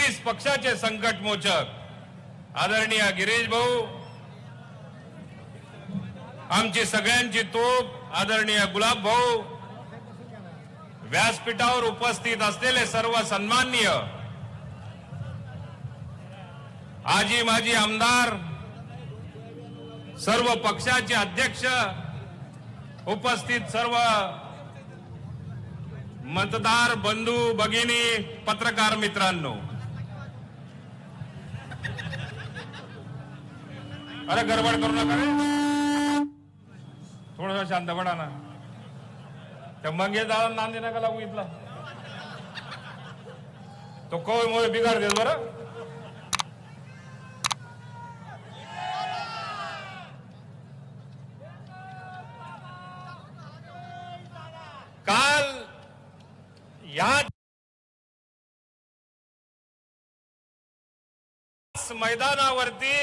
तेवीस पक्षाचे संकट मोचक आदरणीय गिरीश भाऊ आमची सगळ्यांची तोप आदरणीय गुलाब भाऊ व्यासपीठावर उपस्थित असलेले सर्व सन्माननीय आजी माजी आमदार सर्व पक्षाचे अध्यक्ष उपस्थित सर्व मतदार बंधू भगिनी पत्रकार मित्रांनो. अरे गडबड करू नका रे. थोडस शांत पडा ना. त्या मंगेश दादा नांदी नका लागू इथला. तो कोय मोय बिघाड देत बरं. काल या मैदानावरती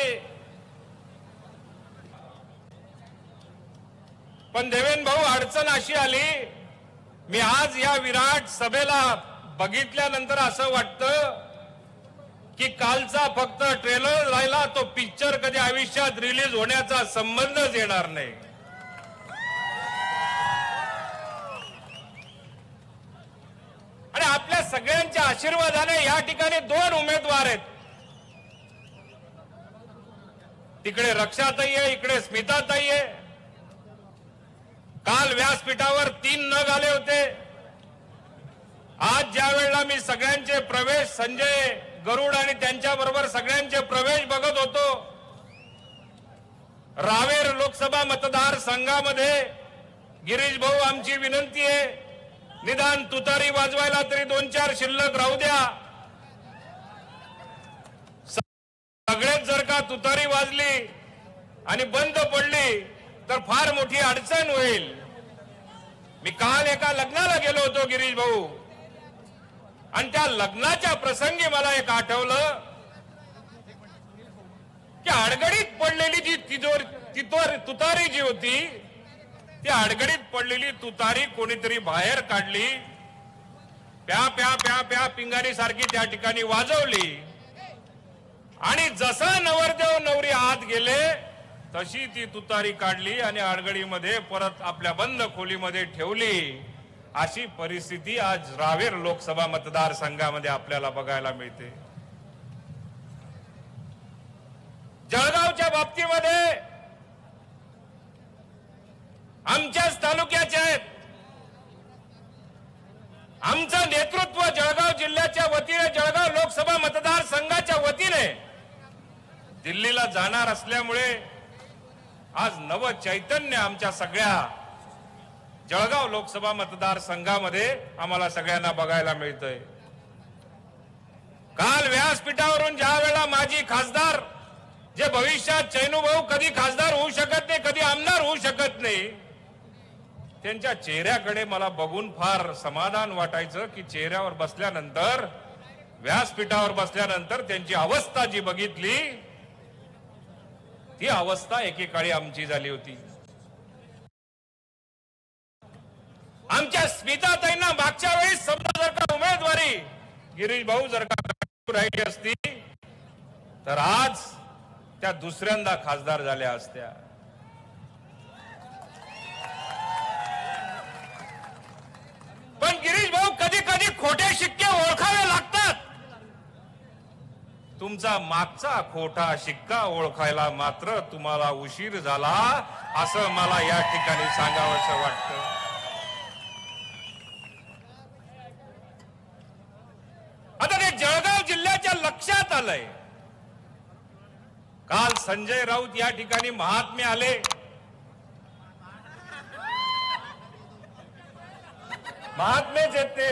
पण देवेन भाऊ अडचण अशी आली मी आज या विराट सभेला बघितल्यानंतर असं वाटतं की कालचा फक्त ट्रेलर राहिला तो पिक्चर कधी आयुष्यात रिलीज होण्याचा संबंधच येणार नाही. आणि आपल्या सगळ्यांच्या आशीर्वादाने या ठिकाणी दोन उमेदवार आहेत. तिकडे रक्षाताई आहे इकडे स्मिताताई आहे. काल व्यासपीठावर तीन नग आले होते. आज ज्या वेळेला मी सगळ्यांचे प्रवेश संजय गरुड आणि त्यांच्या बरोबर सगळ्यांचे प्रवेश बघत होतो रावेर लोकसभा मतदार संघामध्ये गिरीश भाऊ आमची विनंती आहे निदान तुतारी वाजवायला तरी दोन चार शिल्लक राहू द्या. सगळेच जर का तुतारी वाजली आणि बंद पडली तर फार मोठी अडचण होईल. मी काल एका लग्नाला गेलो होतो गिरीश भाऊ. आणि त्या लग्नाच्या प्रसंगी मला एक आठवलं की अडगडीत पडलेली जी तिजोर तितोर तुतारी जी होती ती अडगडीत पडलेली तुतारी कोणीतरी बाहेर काढली प्या प्या प्या प्या पिंगारी सारखी त्या ठिकाणी वाजवली. आणि जसा नवरदेव नवरी आत गेले तशी ती तुतारी काढली आणि आडगडीमध्ये परत आपल्या बंद खोलीमध्ये ठेवली. अशी परिस्थिती आज रावेर लोकसभा मतदारसंघामध्ये आपल्याला बघायला मिळते. जळगावच्या बाबतीमध्ये आमच्याच तालुक्याचे आहेत. आमचं नेतृत्व जळगाव जिल्ह्याच्या वतीने जळगाव लोकसभा मतदारसंघाच्या वतीने दिल्लीला जाणार असल्यामुळे आज नव चैतन्य आमच्या सगळ्या जळगाव लोकसभा मतदारसंघामध्ये आम्हाला सगळ्यांना बघायला मिळतंय. काल व्यासपीठावरून ज्या वेळेला माजी खासदार जे भविष्यात चैनूभाऊ कधी खासदार होऊ शकत नाही कधी आमदार होऊ शकत नाही त्यांच्या चेहऱ्याकडे मला बघून फार समाधान वाटायचं की चेहऱ्यावर बसल्यानंतर व्यासपीठावर बसल्यानंतर त्यांची अवस्था जी बघितली ती अवस्था एकेकाळी आमची झाली होती. आमच्या स्मिताताईंना मागच्या वेळेस समजा जर का उमेदवारी गिरीश भाऊ जर का राहिली असती तर आज त्या दुसऱ्यांदा खासदार झाल्या असत्या पण गिरीश भाऊ कधी कधी खोटे शिक्के ओळखावे लागतात तुमचा मागचा खोटा शिक्का ओळखायला मात्र तुम्हाला उशीर झाला असं मला या ठिकाणी सांगावंसं वाटतं. आता ते जळगाव जिल्ह्याच्या लक्षात आलंय. काल संजय राऊत या ठिकाणी महात्मे आले. महात्मेच येते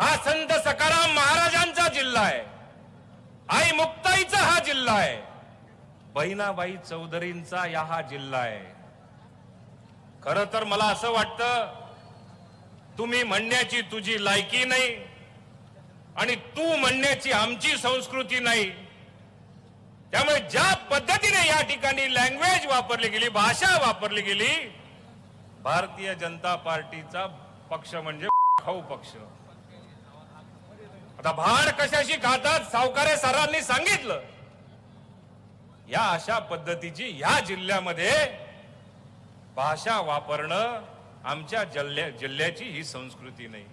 हा संत सकाराम महाराजांचा जिल्हा आहे. आई मुक्ताईचा हा जिल्हा आहे. बहिणाबाई चौधरींचा या हा जिल्हा आहे. खर तर मला असं वाटतं तुम्ही म्हणण्याची तुझी लायकी नाही आणि तू म्हणण्याची आमची संस्कृती नाही. त्यामुळे ज्या पद्धतीने या ठिकाणी लँग्वेज वापरली गेली भाषा वापरली गेली भारतीय जनता पार्टीचा पक्ष म्हणजे खाऊ पक्ष. आता भाड कशाशी खातात? सावकारे सरांनी सांगितलं. या अशा पद्धतीची या जिल्ह्यामध्ये भाषा वापरणं आमच्या जिल्ह्या जिल्ह्याची ही संस्कृती नाही.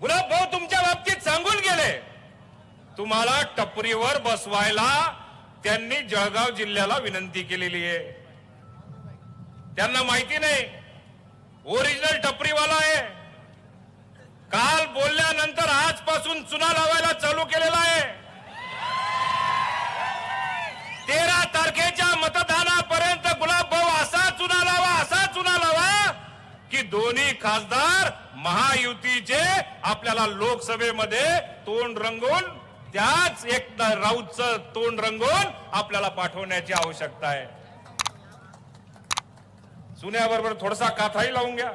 गुलाब भाऊ तुमच्या बाबतीत सांगून गेले. तुम्हाला टपरीवर बसवायला त्यांनी जळगाव जिल्ह्याला विनंती केलेली आहे. त्यांना माहिती नाही. ओरिजिनल टपरीवाला आहे काल बोलल्यानंतर चुना लावायला चालू केलेला आहे. तेरा तारखेच्या मतदानापर्यंत गुलाब भाऊ असा चुना लावा असा चुना लावा की दोन्ही खासदार महायुतीचे आपल्याला लोकसभेमध्ये तोंड रंगवून त्याच एक राऊतचं तोंड रंगवून आपल्याला पाठवण्याची आवश्यकता आहे. चुन्याबरोबर थोडासा काथाही लावून घ्या.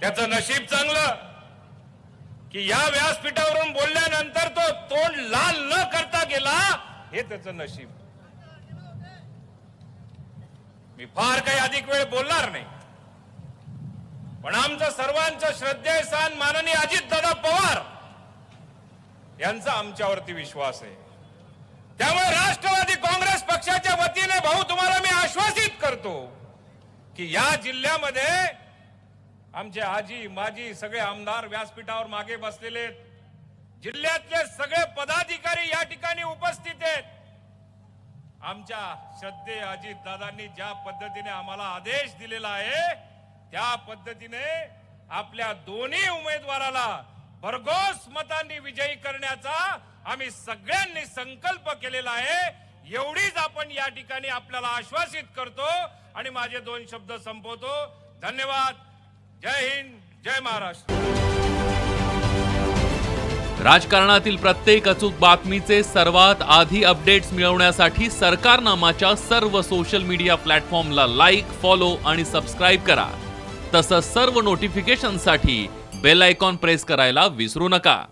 त्याचं नशीब चांगलं. की या व्यासपीठावरून बोलल्यानंतर तो तोंड लाल न करता गेला हे त्याचं नशीब. मी फार काही अधिक वेळ बोलणार नाही. पण आमचं सर्वांचं श्रद्धेय स्थान माननीय अजितदादा पवार यांचा आमच्यावरती विश्वास आहे. त्यामुळे राष्ट्रवादी काँग्रेस पक्षाच्या वतीने भाऊ तुम्हाला मी आश्वासित करतो की या जिल्ह्यामध्ये आमचे आजी माजी सगळे आमदार व्यासपीठावर मागे बसलेले आहेत. जिल्ह्यातले सगळे पदाधिकारी या ठिकाणी उपस्थित आहेत. आमच्या श्रद्धे अजित दादांनी ज्या पद्धतीने आम्हाला आदेश दिलेला आहे त्या पद्धतीने आपल्या दोन्ही उमेदवाराला भरघोस मतांनी विजयी करण्याचा आम्ही सगळ्यांनी संकल्प केलेला आहे. एवढीच आपण या ठिकाणी आपल्याला आश्वासित करतो आणि माझे दोन शब्द संपवतो. धन्यवाद. जय हिंद जय महाराष्ट्र. राजकारणातील प्रत्येक अचूक बातमीचे सर्वात आधी अपडेट्स मिळवण्यासाठी सरकारनामाच्या सर्व सोशल मीडिया प्लॅटफॉर्मला लाईक फॉलो आणि सबस्क्राईब करा. तसंच सर्व नोटिफिकेशनसाठी बेल आयकॉन प्रेस करायला विसरू नका.